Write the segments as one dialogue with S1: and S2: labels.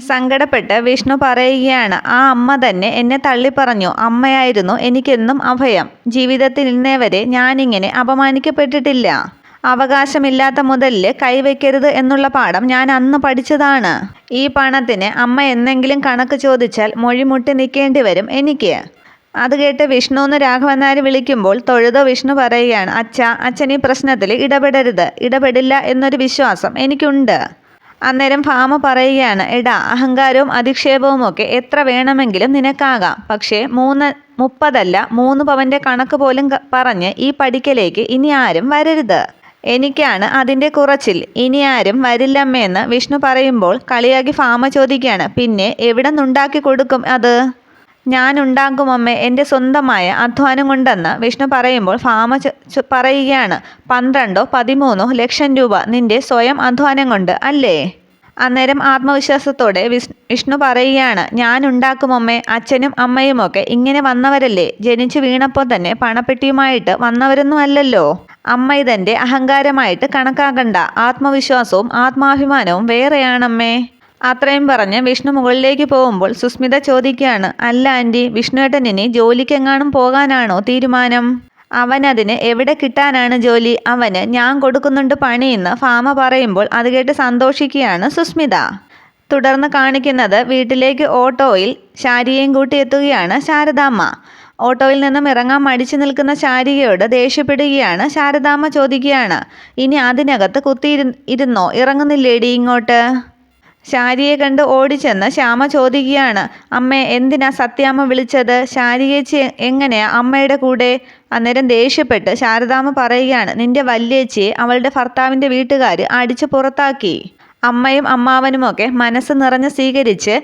S1: സങ്കടപ്പെട്ട് വിഷ്ണു പറയുകയാണ് ആ അമ്മ തന്നെ എന്നെ തള്ളിപ്പറഞ്ഞു. അമ്മയായിരുന്നു എനിക്കെന്നും അഭയം. ജീവിതത്തിൽ ഇന്നേ വരെ ഞാനിങ്ങനെ അപമാനിക്കപ്പെട്ടിട്ടില്ല. അവകാശമില്ലാത്ത മുതലിൽ കൈവയ്ക്കരുത് എന്നുള്ള പാഠം ഞാൻ അന്ന് പഠിച്ചതാണ്. ഈ പണത്തിന് അമ്മ എന്നെങ്കിലും കണക്ക് ചോദിച്ചാൽ മൊഴിമുട്ടി നിൽക്കേണ്ടി വരും എനിക്ക് അത് കേട്ട് വിഷ്ണു എന്ന് രാഘവൻ നായർ വിളിക്കുമ്പോൾ തൊഴുത വിഷ്ണു പറയുകയാണ് അച്ഛ അച്ഛൻ ഈ പ്രശ്നത്തിൽ ഇടപെടരുത്. ഇടപെടില്ല എന്നൊരു വിശ്വാസം എനിക്കുണ്ട്. അന്നേരം ഭാമ പറയുകയാണ് എടാ അഹങ്കാരവും അധിക്ഷേപവും ഒക്കെ എത്ര വേണമെങ്കിലും നിനക്കാകാം. പക്ഷേ മൂന്ന് മുപ്പതല്ല മൂന്ന് പവന്റെ കണക്ക് പോലും പറഞ്ഞ് ഈ പഠിക്കലേക്ക് ഇനി ആരും വരരുത്. എനിക്കാണ് അതിന്റെ കുറച്ചിൽ. ഇനി ആരും വരില്ലമ്മയെന്ന് വിഷ്ണു പറയുമ്പോൾ കളിയാക്കി ഫാമ ചോദിക്കുകയാണ് പിന്നെ എവിടെ നിന്നുണ്ടാക്കി കൊടുക്കും അത്? ഞാൻ ഉണ്ടാക്കും അമ്മേ എന്റെ സ്വന്തമായ അധ്വാനം കൊണ്ടെന്ന് വിഷ്ണു പറയുമ്പോൾ ചൊ- പറയുകയാണ്. പന്ത്രണ്ടോ പതിമൂന്നോ ലക്ഷം രൂപ നിന്റെ സ്വയം അധ്വാനം കൊണ്ട് അല്ലേ? അന്നേരം ആത്മവിശ്വാസത്തോടെ വിഷ്ണു പറയുകയാണ് അമ്മേ അച്ഛനും അമ്മയുമൊക്കെ ഇങ്ങനെ വന്നവരല്ലേ? ജനിച്ചു വീണപ്പോൾ തന്നെ പണപ്പെട്ടിയുമായിട്ട് വന്നവരൊന്നും അല്ലല്ലോ. അമ്മ ഇതെന്റെ അഹങ്കാരമായിട്ട് കണക്കാക്കണ്ട. ആത്മവിശ്വാസവും ആത്മാഭിമാനവും വേറെയാണമ്മേ. അത്രയും പറഞ്ഞ് വിഷ്ണു മുകളിലേക്ക് പോകുമ്പോൾ സുസ്മിത ചോദിക്കുകയാണ് അല്ല ആന്റി വിഷ്ണുവേട്ടൻ ഇനി ജോലിക്കെങ്ങാനും പോകാനാണോ തീരുമാനം? അവനതിന് എവിടെ കിട്ടാനാണ് ജോലി? അവന് ഞാൻ കൊടുക്കുന്നുണ്ട് പണിയെന്ന് ഫാമ പറയുമ്പോൾ അത് കേട്ട് സന്തോഷിക്കുകയാണ് സുസ്മിത. തുടർന്ന് കാണിക്കുന്നത് വീട്ടിലേക്ക് ഓട്ടോയിൽ ശാരിയെയും കൂട്ടി എത്തുകയാണ് ശാരദാമ്മ. ഓട്ടോയിൽ നിന്നും ഇറങ്ങാൻ മടിച്ചു നിൽക്കുന്ന ശാരികയോട് ദേഷ്യപ്പെടുകയാണ് ശാരദാമ്മ ചോദിക്കുകയാണ് ഇനി അതിനകത്ത് കുത്തിയിരു ഇരുന്നോ ഇറങ്ങുന്നില്ലേടി ഇങ്ങോട്ട്? ശാരിയെ കണ്ട് ഓടിച്ചെന്ന് ശ്യാമ ചോദിക്കുകയാണ്. അമ്മേ എന്തിനാ സത്യാമ്മ വിളിച്ചത്? ശാരിയേച്ചി എങ്ങനെയാ അമ്മയുടെ കൂടെ? അന്നേരം ദേഷ്യപ്പെട്ട് ശാരദാമ്മ പറയുകയാണ് നിന്റെ വല്യേച്ചിയെ അവളുടെ ഭർത്താവിന്റെ വീട്ടുകാർ അടിച്ചു പുറത്താക്കി. അമ്മയും അമ്മാവനുമൊക്കെ മനസ്സ് നിറഞ്ഞ് സ്വീകരിച്ച്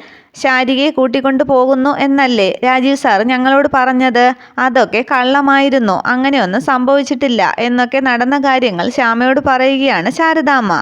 S1: ശാരികയെ കൂട്ടിക്കൊണ്ടു പോകുന്നു എന്നല്ലേ രാജീവ് സാർ ഞങ്ങളോട് പറഞ്ഞത്? അതൊക്കെ കള്ളമായിരുന്നു. അങ്ങനെയൊന്നും സംഭവിച്ചിട്ടില്ല എന്നൊക്കെ നടന്ന കാര്യങ്ങൾ ശ്യാമയോട് പറയുകയാണ് ശാരദാമ്മ.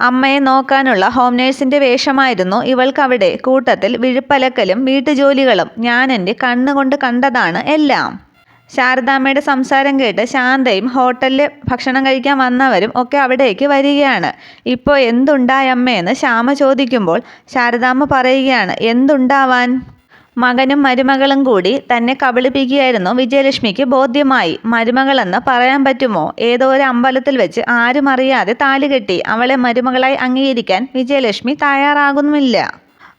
S1: അമ്മയെ നോക്കാനുള്ള ഹോം നേഴ്സിന്റെ വേഷമായിരുന്നു ഇവൾക്കവിടെ. കൂട്ടത്തിൽ വിഴുപ്പലക്കലും വീട്ടുജോലികളും ഞാൻ എന്റെ കണ്ണുകൊണ്ട് കണ്ടതാണ് എല്ലാം. ശാരദാമ്മയുടെ സംസാരം കേട്ട് ശാന്തയും ഹോട്ടലിൽ ഭക്ഷണം കഴിക്കാൻ വന്നവരും ഒക്കെ അവിടേക്ക് വരികയാണ്. ഇപ്പോൾ എന്തുണ്ടായമ്മയെന്ന് ശ്യാമ ചോദിക്കുമ്പോൾ ശാരദാമ്മ പറയുകയാണ് എന്തുണ്ടാവാൻ? മകനും മരുമകളും കൂടി തന്നെ കബളിപ്പിക്കുകയായിരുന്നു വിജയലക്ഷ്മിക്ക് ബോധ്യമായി. മരുമകളെന്ന് പറയാൻ പറ്റുമോ? ഏതോ ഒരു അമ്പലത്തിൽ വെച്ച് ആരും അറിയാതെ താലി കെട്ടി അവളെ മരുമകളായി അംഗീകരിക്കാൻ വിജയലക്ഷ്മി തയ്യാറാകുന്നുമില്ല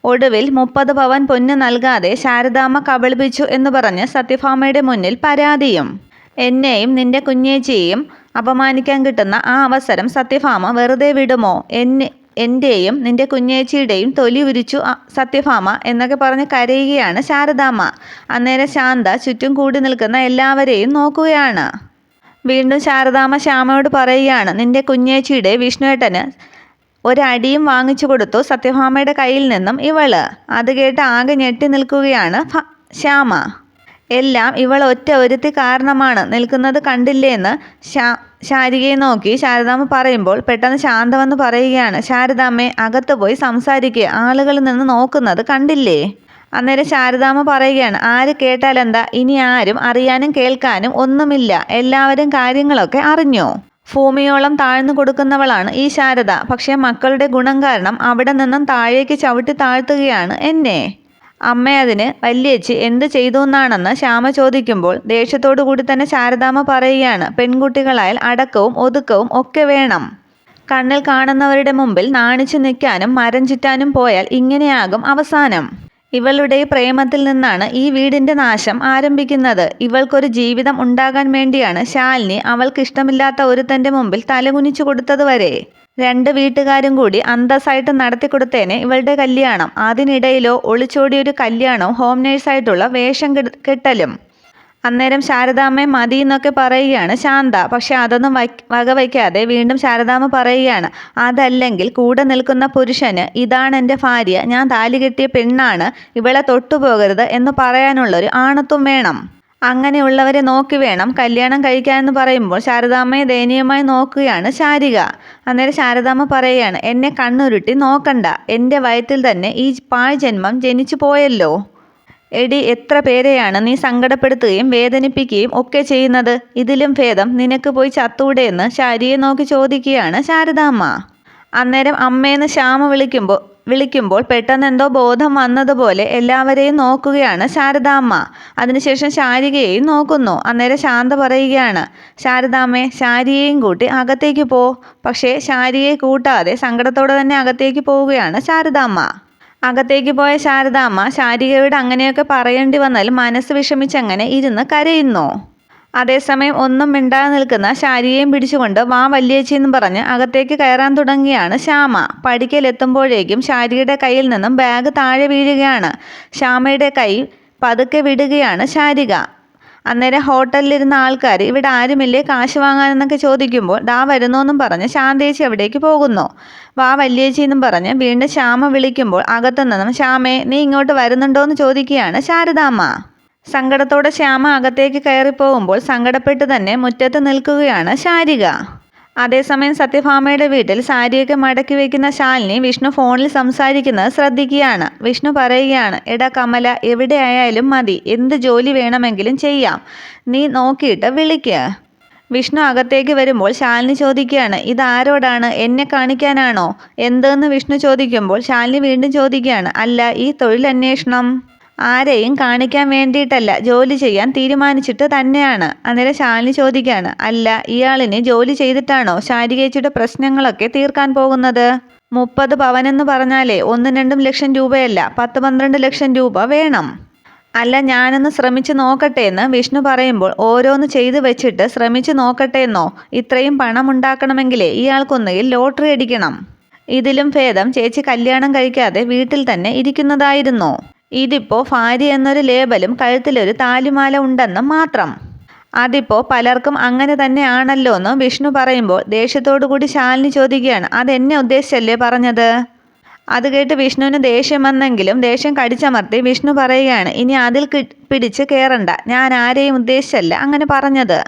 S1: ഒടുവിൽ മുപ്പത് പവൻ പൊന്ന് നൽകാതെ ശാരദാമ്മ കബളിപ്പിച്ചു എന്ന് പറഞ്ഞ് സത്യഭാമയുടെ മുന്നിൽ പരാതിയും. എന്നെയും നിന്റെ കുഞ്ഞേച്ചിയെയും അപമാനിക്കാൻ കിട്ടുന്ന ആ അവസരം സത്യഭാമ വെറുതെ വിടുമോ? എന്നെ എന്റെയും നിന്റെ കുഞ്ഞേച്ചിയുടെയും തൊലി ഉരിച്ചു സത്യഭാമ എന്നൊക്കെ പറഞ്ഞ് കരയുകയാണ് ശാരദാമ്മ. അന്നേരം ശാന്ത ചുറ്റും കൂടി നിൽക്കുന്ന എല്ലാവരെയും നോക്കുകയാണ്. വീണ്ടും ശാരദാമ്മ ശ്യാമയോട് പറയുകയാണ് നിന്റെ കുഞ്ഞേച്ചിയുടെ വിഷ്ണുവേട്ടന് ഒരടിയും വാങ്ങിച്ചു കൊടുത്തു സത്യഭാമയുടെ കയ്യിൽ നിന്നും ഇവൾ. അത് കേട്ട് ആകെ ഞെട്ടി നിൽക്കുകയാണ് ശ്യാമ. എല്ലാം ഇവൾ ഒറ്റ ഒരുത്തി കാരണമാണ്. നിൽക്കുന്നത് കണ്ടില്ലേന്ന് ശാ ശാരികയെ നോക്കി ശാരദാമ്മ പറയുമ്പോൾ പെട്ടെന്ന് ശാന്ത വന്ന് പറയുകയാണ്. ശാരദാമ്മയെ അകത്ത് പോയി സംസാരിക്കുക ആളുകളിൽ നിന്ന് നോക്കുന്നത് കണ്ടില്ലേ? അന്നേരം ശാരദാമ്മ പറയുകയാണ് ആര് കേട്ടാലെന്താ? ഇനി ആരും അറിയാനും കേൾക്കാനും ഒന്നുമില്ല. എല്ലാവരും കാര്യങ്ങളൊക്കെ അറിഞ്ഞോ? ഭൂമിയോളം താഴ്ന്നു കൊടുക്കുന്നവളാണ് ഈ ശാരദ. പക്ഷേ മക്കളുടെ ഗുണം കാരണം അവിടെ നിന്നും താഴേക്ക് ചവിട്ടി താഴ്ത്തുകയാണ് എന്നെ. അമ്മ അതിന് വല്യേച്ചി എന്ത് ചെയ്തു എന്നാണെന്ന് ശ്യാമ ചോദിക്കുമ്പോൾ ദേഷ്യത്തോടു കൂടി തന്നെ ശാരദാമ്മ പറയുകയാണ് പെൺകുട്ടികളായാൽ അടക്കവും ഒതുക്കവും ഒക്കെ വേണം. കണ്ണിൽ കാണുന്നവരുടെ മുമ്പിൽ നാണിച്ചു നിൽക്കാനും മരം ചുറ്റാനും പോയാൽ ഇങ്ങനെയാകും അവസാനം. ഇവളുടെ പ്രേമത്തിൽ നിന്നാണ് ഈ വീടിന്റെ നാശം ആരംഭിക്കുന്നത്. ഇവൾക്കൊരു ജീവിതം ഉണ്ടാകാൻ വേണ്ടിയാണ് ശാലിനി അവൾക്കിഷ്ടമില്ലാത്ത ഒരുത്തന്റെ മുമ്പിൽ തലകുനിച്ചു കൊടുത്തത് വരെ രണ്ട് വീട്ടുകാരും കൂടി അന്തസ്സായിട്ട് നടത്തിക്കൊടുത്തേനെ ഇവളുടെ കല്യാണം. അതിനിടയിലോ ഒളിച്ചോടിയൊരു കല്യാണവും ഹോം നേഴ്സായിട്ടുള്ള വേഷം കെട്ടലും. അന്നേരം ശാരദാമ്മയെ മതി എന്നൊക്കെ പറയുകയാണ് ശാന്ത. പക്ഷെ അതൊന്നും വകവയ്ക്കാതെ വീണ്ടും ശാരദാമ്മ പറയുകയാണ് അതല്ലെങ്കിൽ കൂടെ നിൽക്കുന്ന പുരുഷന് ഇതാണ് എന്റെ ഭാര്യ. ഞാൻ താലി കെട്ടിയ പെണ്ണാണ്. ഇവളെ തൊട്ടുപോകരുത് എന്ന് പറയാനുള്ളൊരു ആണത്വം വേണം. അങ്ങനെയുള്ളവരെ നോക്കി വേണം. കല്യാണം കഴിക്കാനെന്ന് പറയുമ്പോൾ ശാരദാമ്മയെ ദയനീയമായി നോക്കുകയാണ് ശാരിക. അന്നേരം ശാരദാമ്മ പറയുകയാണ് എന്നെ കണ്ണുരുട്ടി നോക്കണ്ട. എന്റെ വയറ്റിൽ തന്നെ ഈ പാഴ് ജന്മം ജനിച്ചു പോയല്ലോ. എടി എത്ര പേരെയാണ് നീ സങ്കടപ്പെടുത്തുകയും വേദനിപ്പിക്കുകയും ഒക്കെ ചെയ്യുന്നത്? ഇതിലും ഭേദം നിനക്ക് പോയി ചത്തൂടെ എന്ന് ശാരിയെ നോക്കി ചോദിക്കുകയാണ് ശാരദാമ്മ. അന്നേരം അമ്മയെന്ന് ശ്യാമ വിളിക്കുമ്പോൾ വിളിക്കുമ്പോൾ പെട്ടെന്ന് എന്തോ ബോധം വന്നതുപോലെ എല്ലാവരെയും നോക്കുകയാണ് ശാരദാമ്മ. അതിനുശേഷം ശാരികയെയും നോക്കുന്നു. അന്നേരം ശാന്ത പറയുകയാണ് ശാരദാമ്മേ ശാരിയെയും കൂട്ടി അകത്തേക്ക് പോ. പക്ഷേ ശാരിയെ കൂട്ടാതെ സങ്കടത്തോടെ തന്നെ അകത്തേക്ക് പോവുകയാണ് ശാരദാമ്മ. അകത്തേക്ക് പോയ ശാരദാമ്മ ശാരികയോട് അങ്ങനെയൊക്കെ പറയേണ്ടി വന്നാൽ മനസ്സ് വിഷമിച്ചങ്ങനെ ഇരുന്ന് കരയുന്നു. അതേസമയം ഒന്നും മിണ്ടാതെ നിൽക്കുന്ന ശാരിയെയും പിടിച്ചുകൊണ്ട് വാ വല്യേച്ചി എന്ന് പറഞ്ഞ് അകത്തേക്ക് കയറാൻ തുടങ്ങിയാണ് ശ്യാമ. പടിക്കലെത്തുമ്പോഴേക്കും ശാരിയുടെ കയ്യിൽ നിന്നും ബാഗ് താഴെ വീഴുകയാണ്. ശ്യാമയുടെ കൈ പതുക്കെ വിടുകയാണ് ശാരിക. അന്നേരം ഹോട്ടലിലിരുന്ന ആൾക്കാർ ഇവിടെ ആരുമില്ലേ? കാശ് വാങ്ങാനെന്നൊക്കെ ചോദിക്കുമ്പോൾ ദാ വരുന്നോന്നും പറഞ്ഞ് ശാന്തേച്ചി അവിടേക്ക് പോകുന്നു. വാ വല്യേച്ചി എന്നും പറഞ്ഞ് വീണ്ടും ശ്യാമ വിളിക്കുമ്പോൾ അകത്തു നിന്നും ശ്യാമേ നീ ഇങ്ങോട്ട് വരുന്നുണ്ടോ എന്ന് ചോദിക്കുകയാണ് ശാരദാമ്മ. സങ്കടത്തോടെ ശ്യാമ അകത്തേക്ക് കയറിപ്പോകുമ്പോൾ സങ്കടപ്പെട്ട് തന്നെ മുറ്റത്ത് നിൽക്കുകയാണ് ശാരിക. അതേസമയം സത്യഭാമയുടെ വീട്ടിൽ സാരിയൊക്കെ മടക്കി വയ്ക്കുന്ന ശാലിനി വിഷ്ണു ഫോണിൽ സംസാരിക്കുന്നത് ശ്രദ്ധിക്കുകയാണ്. വിഷ്ണു പറയുകയാണ് എടാ കമല എവിടെയായാലും മതി. എന്ത് ജോലി വേണമെങ്കിലും ചെയ്യാം. നീ നോക്കിയിട്ട് വിളിക്കുക വിഷ്ണു അകത്തേക്ക് വരുമ്പോൾ ശാലിനി ചോദിക്കുകയാണ് ഇതാരോടാണ്? എന്നെ കാണിക്കാനാണോ? എന്തെന്ന്? വിഷ്ണു ചോദിക്കുമ്പോൾ ശാലിനി വീണ്ടും ചോദിക്കുകയാണ് അല്ല ഈ തൊഴിലന്വേഷണം? ആരെയും കാണിക്കാൻ വേണ്ടിയിട്ടല്ല ജോലി ചെയ്യാൻ തീരുമാനിച്ചിട്ട് തന്നെയാണ്. അന്നേരം ശാലിനി ചോദിക്കുകയാണ് അല്ല ഇയാളിന് ജോലി ചെയ്തിട്ടാണോ ശാരികേച്ചിയുടെ പ്രശ്നങ്ങളൊക്കെ തീർക്കാൻ പോകുന്നത്? മുപ്പത് എന്ന് പറഞ്ഞാലേ ഒന്നും രണ്ടും ലക്ഷം രൂപയല്ല പത്ത് പന്ത്രണ്ട് ലക്ഷം രൂപ വേണം. അല്ല ഞാനൊന്ന് ശ്രമിച്ചു നോക്കട്ടെ എന്ന് വിഷ്ണു പറയുമ്പോൾ ഓരോന്ന് ചെയ്തു വെച്ചിട്ട് ശ്രമിച്ചു നോക്കട്ടെ എന്നോ ഇത്രയും പണം ഉണ്ടാക്കണമെങ്കിലേ ഇയാൾക്കൊന്നുകിൽ ലോട്ടറി അടിക്കണം. ഇതിലും ഭേദം ചേച്ചി കല്യാണം കഴിക്കാതെ വീട്ടിൽ തന്നെ ഇരിക്കുന്നതായിരുന്നു. ഇതിപ്പോ ഭാര്യ എന്നൊരു ലേബലും കഴുത്തിലൊരു താലിമാല ഉണ്ടെന്നും മാത്രം. അതിപ്പോ പലർക്കും അങ്ങനെ തന്നെ ആണല്ലോ എന്ന് വിഷ്ണു പറയുമ്പോൾ ദേഷ്യത്തോടു കൂടി ശാലിനി ചോദിക്കുകയാണ് അതെന്നെ ഉദ്ദേശിച്ചല്ലേ പറഞ്ഞത്? അത് കേട്ട് വിഷ്ണുവിന് ദേഷ്യം വന്നെങ്കിലും ദേഷ്യം കടിച്ചമർത്തി വിഷ്ണു പറയുകയാണ് ഇനി അതിൽ പിടിച്ച് കയറണ്ട ഞാൻ ആരെയും ഉദ്ദേശിച്ചല്ല അങ്ങനെ പറഞ്ഞത്.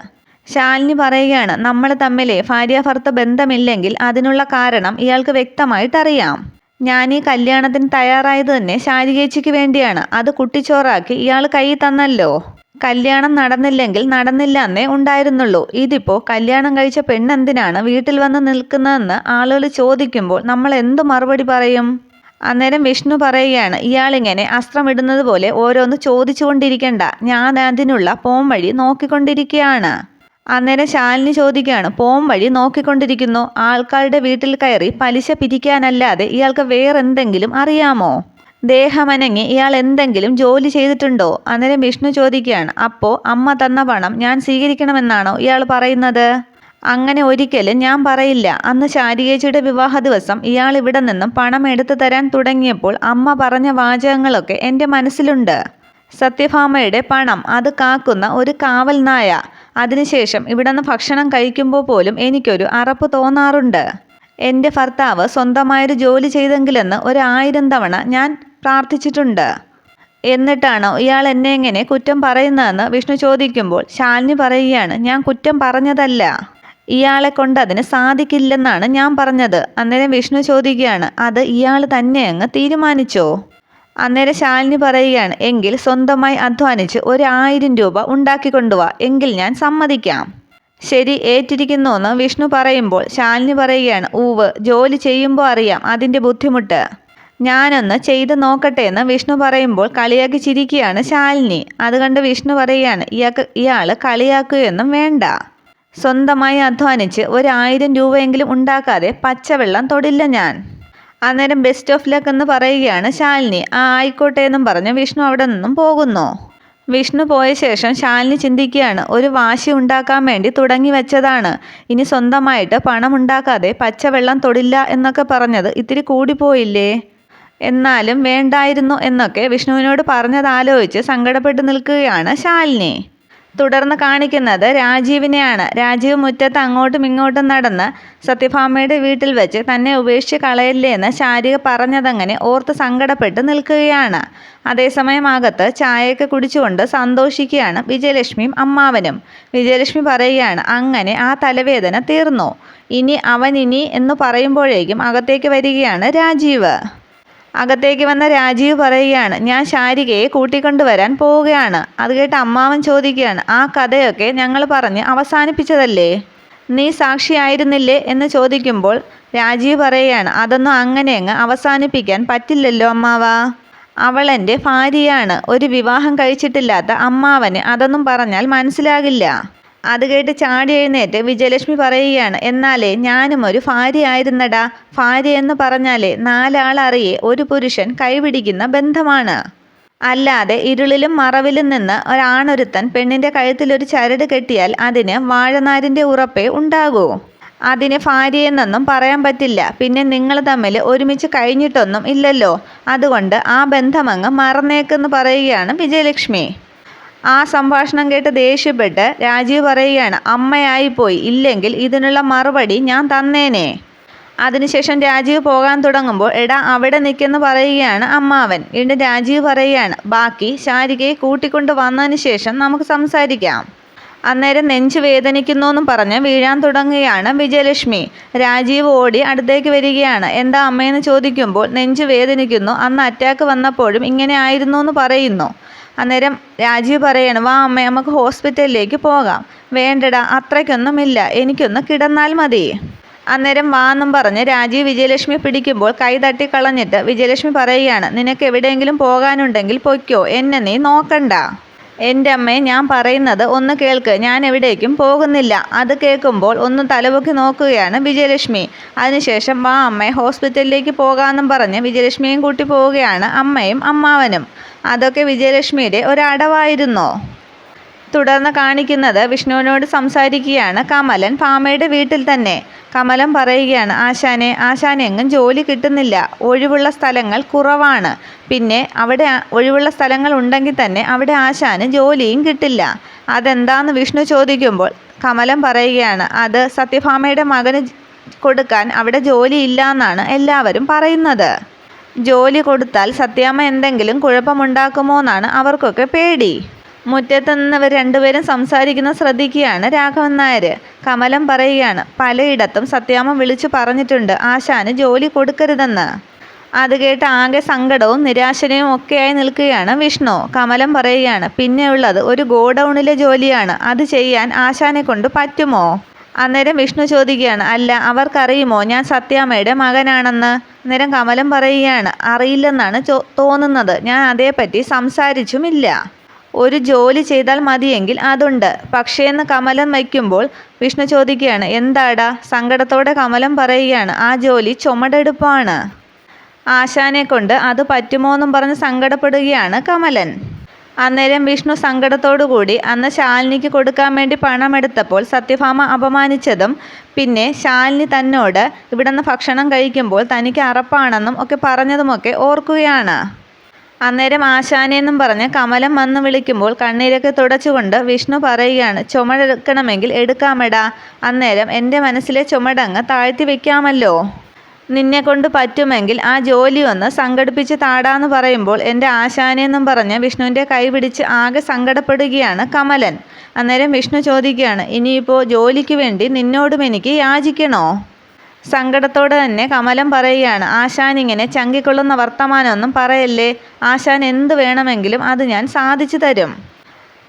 S1: ശാലിനി പറയുകയാണ് നമ്മൾ തമ്മിലെ ഭാര്യാഭർത്ത ബന്ധമില്ലെങ്കിൽ അതിനുള്ള കാരണം ഇയാൾക്ക് വ്യക്തമായിട്ടറിയാം. ഞാൻ ഈ കല്യാണത്തിന് തയ്യാറായത് തന്നെ ശാരികേച്ചിക്ക് വേണ്ടിയാണ്. അത് കുട്ടിച്ചോറാക്കി ഇയാൾ കൈ തന്നല്ലോ. കല്യാണം നടന്നില്ലെങ്കിൽ നടന്നില്ല എന്നേ ഉണ്ടായിരുന്നുള്ളൂ. ഇതിപ്പോൾ കല്യാണം കഴിച്ച പെണ്ണെന്തിനാണ് വീട്ടിൽ വന്ന് നിൽക്കുന്നതെന്ന് ആളുകൾ ചോദിക്കുമ്പോൾ നമ്മൾ എന്തു മറുപടി പറയും? അന്നേരം വിഷ്ണു പറയുകയാണ് ഇയാളിങ്ങനെ അസ്ത്രമിടുന്നത് പോലെ ഓരോന്ന് ചോദിച്ചുകൊണ്ടിരിക്കണ്ട. ഞാൻ അതിനുള്ള പോം വഴി നോക്കിക്കൊണ്ടിരിക്കുകയാണ്. അന്നേരം ശാലിനി ചോദിക്കുകയാണ് പോം വഴി നോക്കിക്കൊണ്ടിരിക്കുന്നു. ആൾക്കാരുടെ വീട്ടിൽ കയറി പലിശ പിരിക്കാനല്ലാതെ ഇയാൾക്ക് വേറെന്തെങ്കിലും അറിയാമോ? ദേഹമനങ്ങി ഇയാൾ എന്തെങ്കിലും ജോലി ചെയ്തിട്ടുണ്ടോ? അന്നേരം വിഷ്ണു ചോദിക്കുകയാണ് അപ്പോൾ അമ്മ തന്ന പണം ഞാൻ സ്വീകരിക്കണമെന്നാണോ ഇയാൾ പറയുന്നത്? അങ്ങനെ ഒരിക്കലും ഞാൻ പറയില്ല. അന്ന് ശാരികേച്ചിയുടെ വിവാഹ ദിവസം ഇയാൾ ഇവിടെ നിന്നും പണം എടുത്തു തരാൻ തുടങ്ങിയപ്പോൾ അമ്മ പറഞ്ഞ വാചകങ്ങളൊക്കെ എന്റെ മനസ്സിലുണ്ട്. സത്യഭാമയുടെ പണം. അത് കാക്കുന്ന ഒരു കാവൽ നായ അതിനുശേഷം ഇവിടെ നിന്ന് ഭക്ഷണം കഴിക്കുമ്പോൾ പോലും എനിക്കൊരു അറപ്പ് തോന്നാറുണ്ട്. എന്റെ ഭർത്താവ് സ്വന്തമായൊരു ജോലി ചെയ്തെങ്കിലെന്ന് ഒരു ആയിരം തവണ ഞാൻ പ്രാർത്ഥിച്ചിട്ടുണ്ട്. എന്നിട്ടാണോ ഇയാൾ എന്നെ എങ്ങനെ കുറ്റം പറയുന്നതെന്ന് വിഷ്ണു ചോദിക്കുമ്പോൾ ശാലിനി പറയുകയാണ് ഞാൻ കുറ്റം പറഞ്ഞതല്ല. ഇയാളെ കൊണ്ട് അതിന് സാധിക്കില്ലെന്നാണ് ഞാൻ പറഞ്ഞത്. അന്നേരം വിഷ്ണു ചോദിക്കുകയാണ് അത് ഇയാൾ തന്നെ അങ്ങ് തീരുമാനിച്ചോ? അന്നേരം ശാലിനി പറയുകയാണ് എങ്കിൽ സ്വന്തമായി അധ്വാനിച്ച് ഒരു ആയിരം രൂപ ഉണ്ടാക്കിക്കൊണ്ടുവാ എങ്കിൽ ഞാൻ സമ്മതിക്കാം. ശരി ഏറ്റിരിക്കുന്നുവെന്ന് വിഷ്ണു പറയുമ്പോൾ ശാലിനി പറയുകയാണ് ഊവ് ജോലി ചെയ്യുമ്പോൾ അറിയാം അതിന്റെ ബുദ്ധിമുട്ട്. ഞാനൊന്ന് ചെയ്ത് നോക്കട്ടെ എന്ന് വിഷ്ണു പറയുമ്പോൾ കളിയാക്കി ചിരിക്കുകയാണ് ശാലിനി. അത് കണ്ട് വിഷ്ണു പറയുകയാണ് ഇയാൾക്ക് ഇയാൾ കളിയാക്കുകയൊന്നും വേണ്ട. സ്വന്തമായി അധ്വാനിച്ച് ഒരു രൂപയെങ്കിലും ഉണ്ടാക്കാതെ പച്ചവെള്ളം തൊടില്ല ഞാൻ. അന്നേരം ബെസ്റ്റ് ഓഫ് ലക്ക് എന്ന് പറയുകയാണ് ശാലിനി. ആ ആയിക്കോട്ടെ എന്നും പറഞ്ഞ് വിഷ്ണു അവിടെ നിന്നും പോകുന്നു. വിഷ്ണു പോയ ശേഷം ശാലിനി ചിന്തിക്കുകയാണ് ഒരു വാശി ഉണ്ടാക്കാൻ വേണ്ടി തുടങ്ങി വെച്ചതാണ്. ഇനി സ്വന്തമായിട്ട് പണം ഉണ്ടാക്കാതെ പച്ചവെള്ളം തൊടില്ല എന്നൊക്കെ പറഞ്ഞത് ഇത്തിരി കൂടിപ്പോയില്ലേ? എന്നാലും വേണ്ടായിരുന്നു എന്നൊക്കെ വിഷ്ണുവിനോട് പറഞ്ഞതാലോചിച്ച് സങ്കടപ്പെട്ട് നിൽക്കുകയാണ് ശാലിനി. തുടർന്ന് കാണിക്കുന്നത് രാജീവിനെയാണ്. രാജീവ് മുറ്റത്ത് അങ്ങോട്ടും ഇങ്ങോട്ടും നടന്ന് സത്യഭാമയുടെ വീട്ടിൽ വെച്ച് തന്നെ ഉപേക്ഷിച്ച് കളയല്ലേ എന്ന് ശാരിക പറഞ്ഞതങ്ങനെ ഓർത്ത് സങ്കടപ്പെട്ട് നിൽക്കുകയാണ്. അതേസമയം അകത്ത് ചായയൊക്കെ കുടിച്ചുകൊണ്ട് സന്തോഷിക്കുകയാണ് വിജയലക്ഷ്മിയും അമ്മാവനും. വിജയലക്ഷ്മി പറയുകയാണ് അങ്ങനെ ആ തലവേദന തീർന്നു? ഇനി അവൻ ഇനി എന്ന് പറയുമ്പോഴേക്കും അകത്തേക്ക് വരികയാണ് രാജീവ്. അകത്തേക്ക് വന്ന രാജീവ് പറയുകയാണ് ഞാൻ ശാരികയെ കൂട്ടിക്കൊണ്ടുവരാൻ പോവുകയാണ്. അത് കേട്ട് അമ്മാവൻ ചോദിക്കുകയാണ് ആ കഥയൊക്കെ ഞങ്ങൾ പറഞ്ഞ് അവസാനിപ്പിച്ചതല്ലേ? നീ സാക്ഷിയായിരുന്നില്ലേ? എന്ന് ചോദിക്കുമ്പോൾ രാജീവ് പറയുകയാണ് അതൊന്നും അങ്ങനെ അങ്ങ് അവസാനിപ്പിക്കാൻ പറ്റില്ലല്ലോ അമ്മാവ. അവൾ എന്റെ ഭാര്യയാണ്. ഒരു വിവാഹം കഴിച്ചിട്ടില്ലാത്ത അമ്മാവന് അതൊന്നും പറഞ്ഞാൽ മനസ്സിലാകില്ല. അത് കേട്ട് ചാടി എഴുന്നേറ്റ് വിജയലക്ഷ്മി പറയുകയാണ് എന്നാലേ ഞാനും ഒരു ഭാര്യയായിരുന്നടാ. ഭാര്യ എന്ന് പറഞ്ഞാലേ നാലാളറിയെ ഒരു പുരുഷൻ കൈപിടിക്കുന്ന ബന്ധമാണ്. അല്ലാതെ ഇരുളിലും മറവിലും നിന്ന് ഒരാണൊരുത്തൻ പെണ്ണിന്റെ കഴുത്തിലൊരു ചരട് കെട്ടിയാൽ അതിന് വാഴനാരിന്റെ ഉറപ്പേ ഉണ്ടാകൂ. അതിന് ഭാര്യയെന്നൊന്നും പറയാൻ പറ്റില്ല. പിന്നെ നിങ്ങൾ തമ്മിൽ ഒരുമിച്ച് കഴിഞ്ഞിട്ടൊന്നും ഇല്ലല്ലോ. അതുകൊണ്ട് ആ ബന്ധമങ്ങ് മറന്നേക്കെന്ന് പറയുകയാണ് വിജയലക്ഷ്മി. ആ സംഭാഷണം കേട്ട് ദേഷ്യപ്പെട്ട് രാജീവ് പറയുകയാണ് അമ്മയായി പോയി ഇല്ലെങ്കിൽ ഇതിനുള്ള മറുപടി ഞാൻ തന്നേനെ. അതിനുശേഷം രാജീവ് പോകാൻ തുടങ്ങുമ്പോൾ എടാ അവിടെ നിൽക്കെന്ന് പറയുകയാണ് അമ്മാവൻ. വീണ്ടും രാജീവ് പറയുകയാണ് ബാക്കി ശാരികയെ കൂട്ടിക്കൊണ്ട് വന്നതിന് ശേഷം നമുക്ക് സംസാരിക്കാം. അന്നേരം നെഞ്ചു വേദനിക്കുന്നു എന്നും പറഞ്ഞ് വീഴാൻ തുടങ്ങുകയാണ് വിജയലക്ഷ്മി. രാജീവ് ഓടി അടുത്തേക്ക് വരികയാണ്. എന്താ അമ്മയെന്ന് ചോദിക്കുമ്പോൾ നെഞ്ചു വേദനിക്കുന്നു അന്ന് അറ്റാക്ക് വന്നപ്പോഴും ഇങ്ങനെ ആയിരുന്നു എന്ന് പറയുന്നു. അന്നേരം രാജീവ് പറയാണ് വാ അമ്മ നമുക്ക് ഹോസ്പിറ്റലിലേക്ക് പോകാം. വേണ്ടടാ അത്രയ്ക്കൊന്നുമില്ല. എനിക്കൊന്ന് കിടന്നാൽ മതി. അന്നേരം വാന്നും പറഞ്ഞ് രാജീവ് വിജയലക്ഷ്മി പിടിക്കുമ്പോൾ കൈ തട്ടി കളഞ്ഞിട്ട് വിജയലക്ഷ്മി പറയുകയാണ് നിനക്ക് എവിടെയെങ്കിലും പോകാനുണ്ടെങ്കിൽ പൊയ്ക്കോ. എന്നെ നീ നോക്കണ്ട. എന്റെ അമ്മയെ ഞാൻ പറയുന്നത് ഒന്ന് കേൾക്ക്. ഞാൻ എവിടേക്കും പോകുന്നില്ല. അത് കേൾക്കുമ്പോൾ ഒന്ന് തലപൊക്കി നോക്കുകയാണ് വിജയലക്ഷ്മി. അതിനുശേഷം വാ അമ്മയെ ഹോസ്പിറ്റലിലേക്ക് പോകാമെന്നും പറഞ്ഞ് വിജയലക്ഷ്മിയും കൂട്ടി പോവുകയാണ് അമ്മയും അമ്മാവനും. അതൊക്കെ വിജയലക്ഷ്മിയുടെ ഒരടവായിരുന്നോ. തുടർന്ന് കാണിക്കുന്നത് വിഷ്ണുവിനോട് സംസാരിക്കുകയാണ് കമലൻ പാമയുടെ വീട്ടിൽ തന്നെ. കമലം പറയുകയാണ് ആശാനെ ആശാനെങ്ങും ജോലി കിട്ടുന്നില്ല. ഒഴിവുള്ള സ്ഥലങ്ങൾ കുറവാണ്. പിന്നെ അവിടെ ഒഴിവുള്ള സ്ഥലങ്ങൾ ഉണ്ടെങ്കിൽ തന്നെ അവിടെ ആശാന് ജോലിയും കിട്ടില്ല. അതെന്താന്ന് വിഷ്ണു ചോദിക്കുമ്പോൾ കമലം പറയുകയാണ് അത് സത്യഭാമയുടെ മകന് കൊടുക്കാൻ അവിടെ ജോലിയില്ല എന്നാണ് എല്ലാവരും പറയുന്നത്. ജോലി കൊടുത്താൽ സത്യാമ്മ എന്തെങ്കിലും കുഴപ്പമുണ്ടാക്കുമോന്നാണ് അവർക്കൊക്കെ പേടി. മുറ്റത്ത് നിന്ന് ഇവർ രണ്ടുപേരും സംസാരിക്കുന്ന ശ്രദ്ധിക്കുകയാണ് രാഘവൻ നായർ കമലം പറയുകയാണ് പലയിടത്തും സത്യാമ്മ വിളിച്ചു പറഞ്ഞിട്ടുണ്ട് ആശാന് ജോലി കൊടുക്കരുതെന്ന് അത് കേട്ട് ആകെ സങ്കടവും നിരാശനയും ഒക്കെയായി നിൽക്കുകയാണ് വിഷ്ണു. കമലം പറയുകയാണ് പിന്നെയുള്ളത് ഒരു ഗോഡൗണിലെ ജോലിയാണ് അത് ചെയ്യാൻ ആശാനെ കൊണ്ട് പറ്റുമോ അന്നേരം വിഷ്ണു ചോദിക്കുകയാണ് അല്ല അവർക്കറിയുമോ ഞാൻ സത്യാമ്മയുടെ മകനാണെന്ന്? അന്നേരം കമലം പറയുകയാണ് അറിയില്ലെന്നാണ് തോന്നുന്നത്. ഞാൻ അതേപ്പറ്റി സംസാരിച്ചുമില്ല. ഒരു ജോലി ചെയ്താൽ മതിയെങ്കിൽ അതുണ്ട്. പക്ഷേ എന്ന് കമലം വയ്ക്കുമ്പോൾ വിഷ്ണു ചോദിക്കുകയാണ് എന്താടാ? സങ്കടത്തോടെ കമലം പറയുകയാണ് ആ ജോലി ചുമടെടുപ്പാണ്. ആശാനെ കൊണ്ട് അത് പറ്റുമോ എന്നും പറഞ്ഞ് സങ്കടപ്പെടുകയാണ് കമലൻ. അന്നേരം വിഷ്ണു സങ്കടത്തോടുകൂടി അന്ന് ശാലിനിക്ക് കൊടുക്കാൻ വേണ്ടി പണമെടുത്തപ്പോൾ സത്യഭാമ അപമാനിച്ചതും പിന്നെ ശാലിനി തന്നോട് ഇവിടുന്ന് ഭക്ഷണം കഴിക്കുമ്പോൾ തനിക്ക് അറപ്പാണെന്നും ഒക്കെ പറഞ്ഞതുമൊക്കെ ഓർക്കുകയാണ്. അന്നേരം ആശാനെന്നും പറഞ്ഞ് കമലം വന്ന് വിളിക്കുമ്പോൾ കണ്ണീരൊക്കെ തുടച്ചുകൊണ്ട് വിഷ്ണു പറയുകയാണ് ചുമടെടുക്കണമെങ്കിൽ എടുക്കാമെടാ. അന്നേരം എന്റെ മനസ്സിലെ ചുമടങ്ങ് താഴ്ത്തി വെക്കാമല്ലോ. നിന്നെ കൊണ്ട് പറ്റുമെങ്കിൽ ആ ജോലി ഒന്ന് സംഘടിപ്പിച്ച് താടാന്ന് പറയുമ്പോൾ എന്റെ ആശാനെന്നും പറഞ്ഞ് വിഷ്ണുവിന്റെ കൈ പിടിച്ച് ആകെ സങ്കടപ്പെടുകയാണ് കമലൻ. അന്നേരം വിഷ്ണു ചോദിക്കുകയാണ് ഇനിയിപ്പോൾ ജോലിക്ക് വേണ്ടി നിന്നോടും എനിക്ക് യാചിക്കണോ? സങ്കടത്തോടെ തന്നെ കമലം പറയുകയാണ് ആശാൻ ഇങ്ങനെ ചങ്കിക്കൊള്ളുന്ന വർത്തമാനമൊന്നും പറയല്ലേ? ആശാൻ എന്ത് വേണമെങ്കിലും അത് ഞാൻ സാധിച്ചു തരും.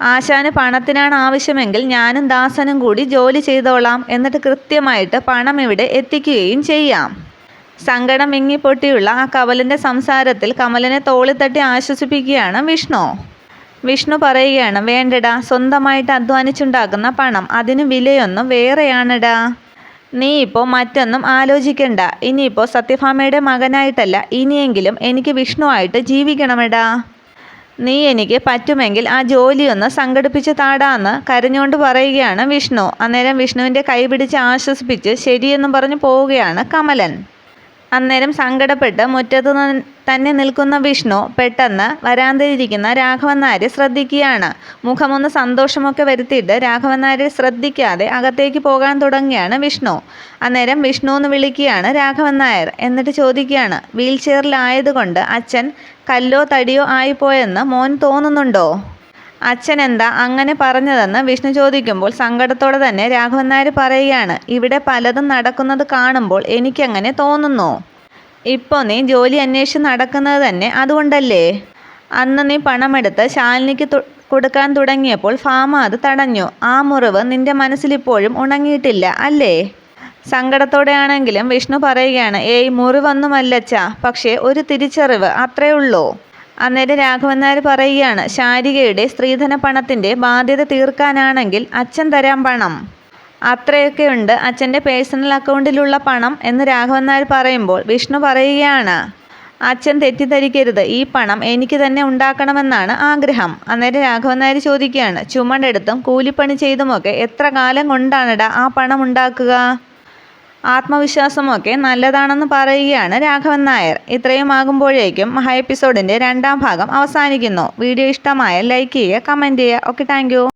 S1: ആശാന് പണത്തിനാണ് ആവശ്യമെങ്കിൽ ഞാനും ദാസനും കൂടി ജോലി ചെയ്തോളാം. എന്നിട്ട് കൃത്യമായിട്ട് പണം ഇവിടെ എത്തിക്കുകയും ചെയ്യാം. സങ്കടം വിങ്ങിപ്പൊട്ടിയുള്ള ആ കമലിന്റെ സംസാരത്തിൽ കമലിനെ തോളിത്തട്ടി ആശ്വസിപ്പിക്കുകയാണ് വിഷ്ണു. വിഷ്ണു പറയുകയാണ് വേണ്ടടാ സ്വന്തമായിട്ട് അധ്വാനിച്ചുണ്ടാക്കുന്ന പണം അതിന് വിലയൊന്നും വേറെയാണെടാ. നീ ഇപ്പോൾ മറ്റൊന്നും ആലോചിക്കണ്ട. ഇനിയിപ്പോൾ സത്യഭാമയുടെ മകനായിട്ടല്ല ഇനിയെങ്കിലും എനിക്ക് വിഷ്ണുവായിട്ട് ജീവിക്കണമെടാ. നീ എനിക്ക് പറ്റുമെങ്കിൽ ആ ജോലിയൊന്ന് സംഘടിപ്പിച്ച് താടാന്ന് കരഞ്ഞുകൊണ്ട് പറയുകയാണ് വിഷ്ണു. അന്നേരം വിഷ്ണുവിന്റെ കൈപിടിച്ച് ആശ്വസിപ്പിച്ച് ശരിയെന്നും പറഞ്ഞ് പോവുകയാണ് കമലൻ. അന്നേരം സങ്കടപ്പെട്ട് മുറ്റത്ത് തന്നെ നിൽക്കുന്ന വിഷ്ണു പെട്ടെന്ന് വരാന്തിരിക്കുന്ന രാഘവൻ നായരെ ശ്രദ്ധിക്കുകയാണ്. മുഖമൊന്ന് സന്തോഷമൊക്കെ വരുത്തിയിട്ട് രാഘവൻ നായരെ ശ്രദ്ധിക്കാതെ അകത്തേക്ക് പോകാൻ തുടങ്ങിയാണ് വിഷ്ണു. അന്നേരം വിഷ്ണു എന്ന് വിളിക്കുകയാണ് രാഘവൻ നായർ. എന്നിട്ട് ചോദിക്കുകയാണ് വീൽ ചെയറിലായതുകൊണ്ട് അച്ഛൻ കല്ലോ തടിയോ ആയിപ്പോയെന്ന് മോൻ തോന്നുന്നുണ്ടോ? അച്ഛൻ എന്താ അങ്ങനെ പറഞ്ഞതെന്ന് വിഷ്ണു ചോദിക്കുമ്പോൾ സങ്കടത്തോടെ തന്നെ രാഘവൻ നായർ പറയുകയാണ് ഇവിടെ പലതും നടക്കുന്നത് കാണുമ്പോൾ എനിക്കങ്ങനെ തോന്നുന്നു? ഇപ്പോൾ നീ ജോലി അന്വേഷിച്ച് നടക്കുന്നത് തന്നെ അതുകൊണ്ടല്ലേ? അന്ന് നീ പണമെടുത്ത് ശാലിനിക്ക് കൊടുക്കാൻ തുടങ്ങിയപ്പോൾ ഫാമ അത് തടഞ്ഞു. ആ മുറിവ് നിന്റെ മനസ്സിലിപ്പോഴും ഉണങ്ങിയിട്ടില്ല അല്ലേ? സങ്കടത്തോടെയാണെങ്കിലും വിഷ്ണു പറയുകയാണ് ഏയ് മുറിവൊന്നുമല്ലച്ച പക്ഷേ ഒരു തിരിച്ചറിവ് അത്രേ ഉള്ളൂ. അന്നേരം രാഘവൻ നായർ പറയുകയാണ് ശാരികയുടെ സ്ത്രീധന പണത്തിന്റെ ബാധ്യത തീർക്കാനാണെങ്കിൽ അച്ഛൻ തരാൻ പണം. അത്രയൊക്കെയുണ്ട് അച്ഛന്റെ പേഴ്സണൽ അക്കൗണ്ടിലുള്ള പണം എന്ന് രാഘവൻ നായർ പറയുമ്പോൾ വിഷ്ണു പറയുകയാണ് അച്ഛൻ തെറ്റിദ്ധരിക്കരുത് ഈ പണം എനിക്ക് തന്നെ ഉണ്ടാക്കണമെന്നാണ് ആഗ്രഹം. അന്നേരം രാഘവൻ നായർ ചോദിക്കുകയാണ് ചുമടെടുത്തും കൂലിപ്പണി ചെയ്തുമൊക്കെ എത്ര കാലം കൊണ്ടാണിടാ ആ പണം ഉണ്ടാക്കുക? ആത്മവിശ്വാസമൊക്കെ നല്ലതാണെന്ന് പറയുകയാണ് രാഘവൻ നായർ. ഇത്രയും ആകുമ്പോഴേക്കും മഹാ എപ്പിസോഡിന്റെ രണ്ടാം ഭാഗം അവസാനിക്കുന്നു. വീഡിയോ ഇഷ്ടമായ ലൈക്ക് ചെയ്യുക കമന്റ് ചെയ്യുക. Okay thank